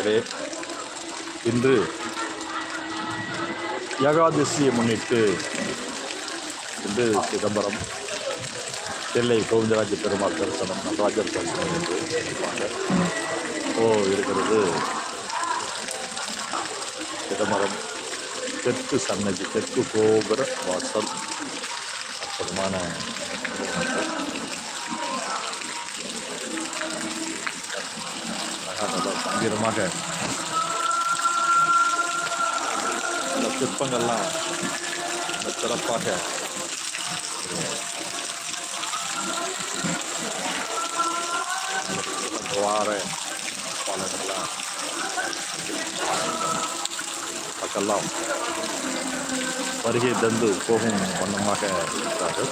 மக்களே இன்று ஏகாதசியை முன்னிட்டு இன்று சிதம்பரம் எல்லை கோவிந்தராஜ பெருமாள் தரிசனம் நடராஜர் தரிசனம் என்று சொல்லுவாங்க. ஓ இருக்கிறது சிதம்பரம். தெற்கு சன்னதி தெற்கு கோபுர வாசல். அற்புதமான விதமாக கம்பீரமாக இந்த சிற்பங்கள்லாம் சிறப்பாக வார பாலங்கள்லாம் மக்கள்லாம் வருகை தந்து போகும் வண்ணமாக இருக்கிறார்கள்.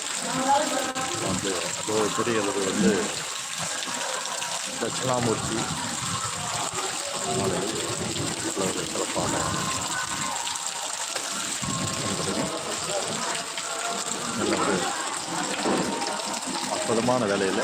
வந்து அதோடு பெரிய அளவு வந்து தட்சிணாமூர்த்தி மாலையில் ஒரு சிறப்பாக என்பது நல்ல ஒரு அற்புதமான வேலையில்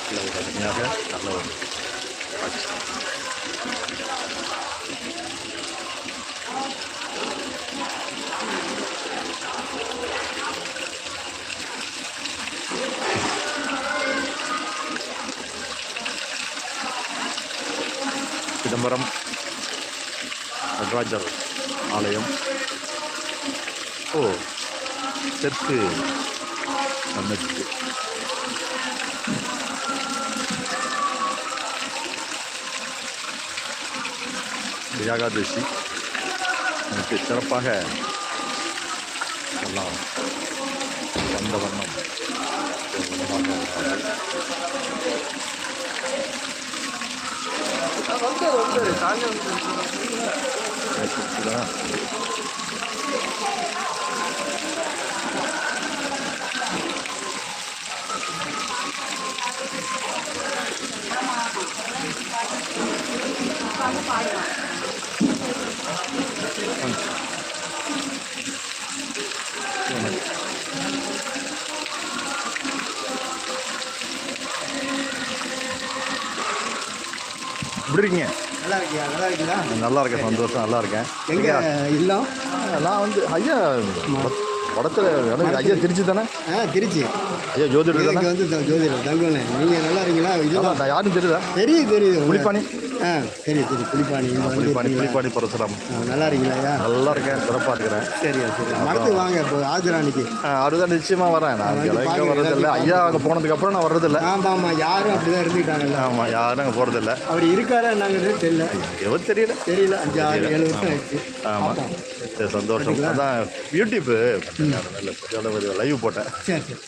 நல்ல ஒரு அருமையாக நல்ல ஒரு காட்சி சிதம்பரம் நடராஜர் ஆலயம். ஓ தெற்கு சன்னதி ஏகாதசி எனக்கு சிறப்பாக எல்லாம் வந்த வண்ணம். 아, 깜짝 놀랐네. 나는. 아, 진짜. எப்படி இருக்கீங்க நல்லா இருக்கியா நல்லா இருக்கீங்களா நல்லா இருக்கேன் சந்தோஷம் நல்லா இருக்கேன். எங்க இல்லம் நான் வந்து ஐயா படத்தில் ஐயா திருச்சி தானே? ஆ திருச்சி. ஐயா ஜோதிடர் தானே? வந்து ஜோதிடர் தங்கண்ணே நீங்கள் நல்லா இருக்கீங்களா? நான் யாரும் தெரியுதா? தெரியுது தெரியுது. புலிப்பாணி? ஆ தெரியும் தெரியும் புலிப்பாணி இருக்கீங்களா? புலிப்பாணி பரசுராம். நல்லா இருக்கீங்களா நல்லா இருக்கேன் சிறப்பாக இருக்கிறேன். சரியா சரி. மறந்து வாங்க இப்போ ஆஜராணிக்கு அதுதான் நிச்சயமாக வரேன். நான் பாருங்க, வர்றதில்லை. ஐயா அங்கே போனதுக்கப்புறம் நான் வர்றதில்லை. ஆமாம் ஆமாம் யாரும் அப்படிதான் இருந்துக்கிட்டாங்கல்ல ஆமாம் யாரும் அங்கே போகிறதில்ல அவர் இருக்காரா என்னங்கிறது தெரியல. எவ்வளோ தெரியல. தெரியல. அஞ்சு ஆறு ஏழு வருஷம் ஆயிடுச்சு. ஆமாம் சரி சந்தோஷம். அதான் யூடியூப்பு நல்ல நல்ல லைவ் போட்டேன். சரி சரி.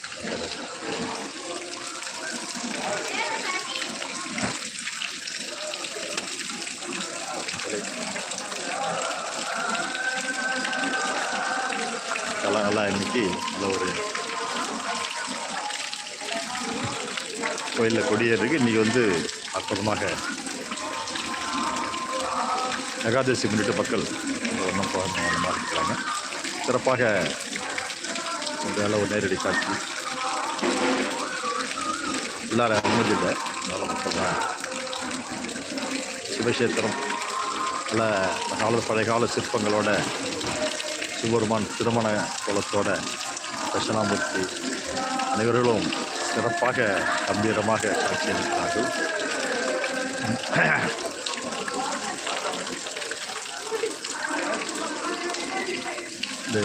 எல்லாம் நல்லா இன்னைக்கு நல்ல ஒரு கோயிலில் கொடியேறதுக்கு இன்றைக்கி வந்து அற்புதமாக ஏகாதசி முன்னிட்டு மக்கள் ஒன்றும் போகணும் இருக்கிறாங்க. சிறப்பாக வேலை ஒரு நேரடி காட்சி. எல்லாரும் அனுமதி இல்லை நல்ல மக்கள் தான் கால பழைய கால சிற்பங்களோட சிவபெருமான் திருமண குலத்தோட தட்சணாமூர்த்தி அனைவர்களும் சிறப்பாக கம்பீரமாக காட்சியளிக்கிறார்கள் இந்த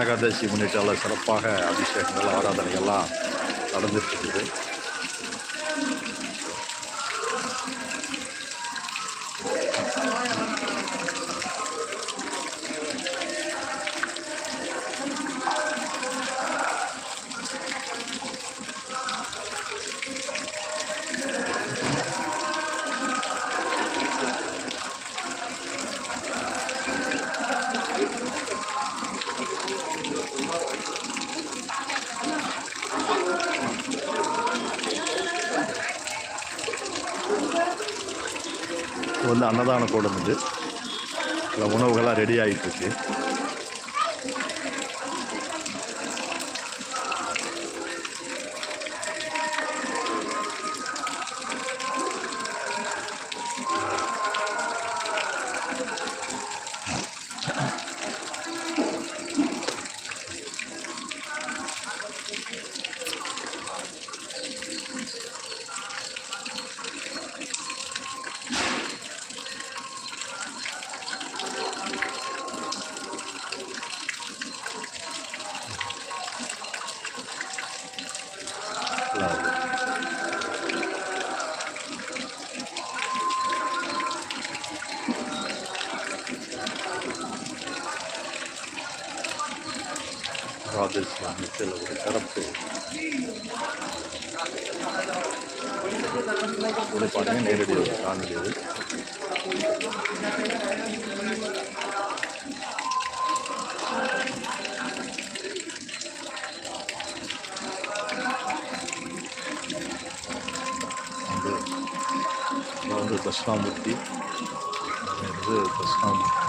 ஏகாதசி முன்னிட்டு எல்லாம் சிறப்பாக அபிஷேகங்கள் ஆராதனைகள்லாம் நடந்துட்டு இருக்குது. அன்னதான கூடம் இது உணவுகள்லாம் ரெடி ஆகிட்டு ராஜஸ்தான் சில ஒரு சிறப்பு இது பாருங்க நேரடி ஒரு காணொலி இது வந்து தஷ்ணாமூர்த்தி வந்து தட்சிணாமூர்த்தி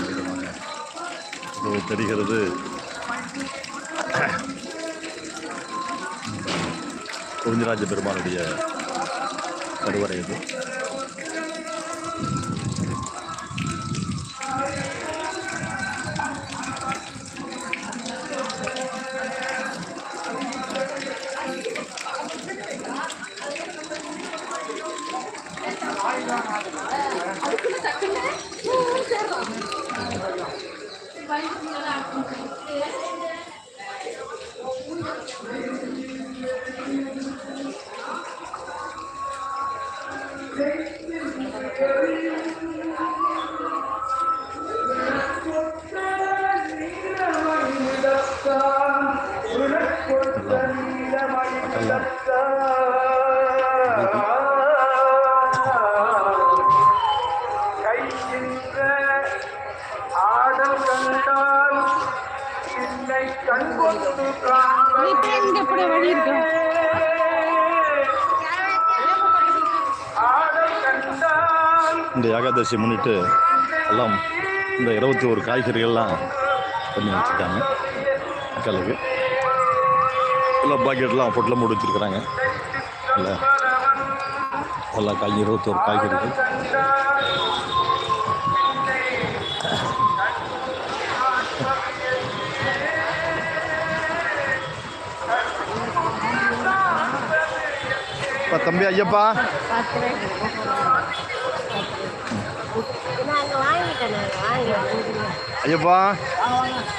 இது தட்சிணாமூர்த்தி இது தெரிகிறது. கோவிந்தராஜ பெருமானுடைய கருவறை இது. எப்படி வழி இருக்கு? இந்த ஏகாதசி முன்னிட்டு எல்லாம் இந்த இருபத்தி ஒரு காய்கறிகள்லாம் பண்ணி வச்சுருக்காங்க. மக்களுக்கு எல்லாம் பாக்கெட்லாம் பொட்டில் போட்டு வச்சுருக்குறாங்க. இல்லை எல்லா காய் இருபத்தோரு காய்கறிகள். அப்பா, தம்பி ஐயப்பா ஐயப்பா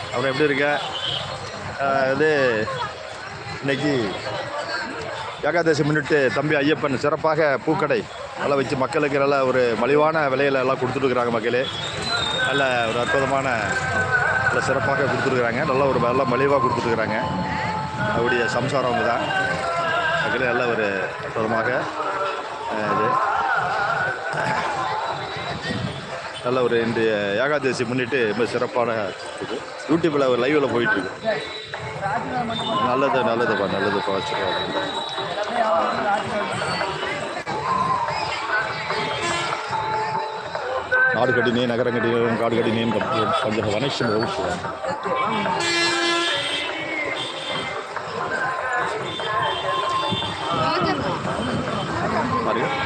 அப்புறம் எப்படி இருக்க இது இன்னைக்கு ஏகாதசி முன்னிட்டு தம்பி ஐயப்பன் சிறப்பாக பூக்கடை நல்லா வச்சு மக்களுக்கு நல்ல ஒரு மலிவான விலையில எல்லாம் கொடுத்துட்டுருக்குறாங்க மக்களே நல்ல ஒரு அற்புதமான நல்ல சிறப்பாக கொடுத்துருக்குறாங்க நல்ல ஒரு நல்ல மலிவாக கொடுத்துருக்குறாங்க அவருடைய சம்சாரம் அவங்க தான் ஒரு அற்புதமாக இது. நல்ல ஒரு இன்றைய ஏகாதசி முன்னிட்டு ரொம்ப சிறப்பான இது. யூடியூப்பில் ஒரு லைவில் போயிட்டுருக்கு நல்லது நல்லதுப்பா நல்லதுப்பா வச்சுருவாங்க நாடு கட்டினே நகரம் கட்டினே காடு கட்டினேன்னு கொஞ்சம் கனெக்ஷன் வகுப்புவாங்க பாருங்க பாருங்க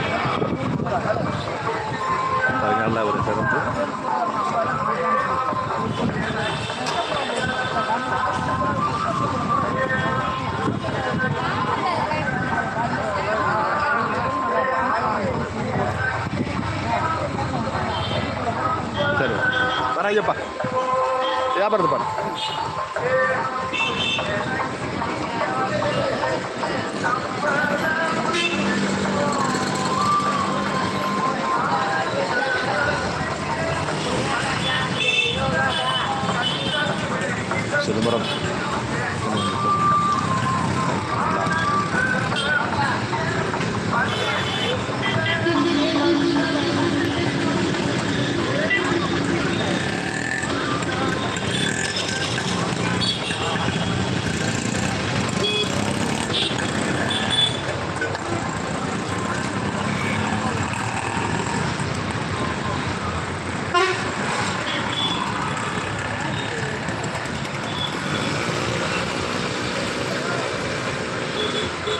ハハ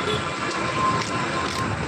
ハハ。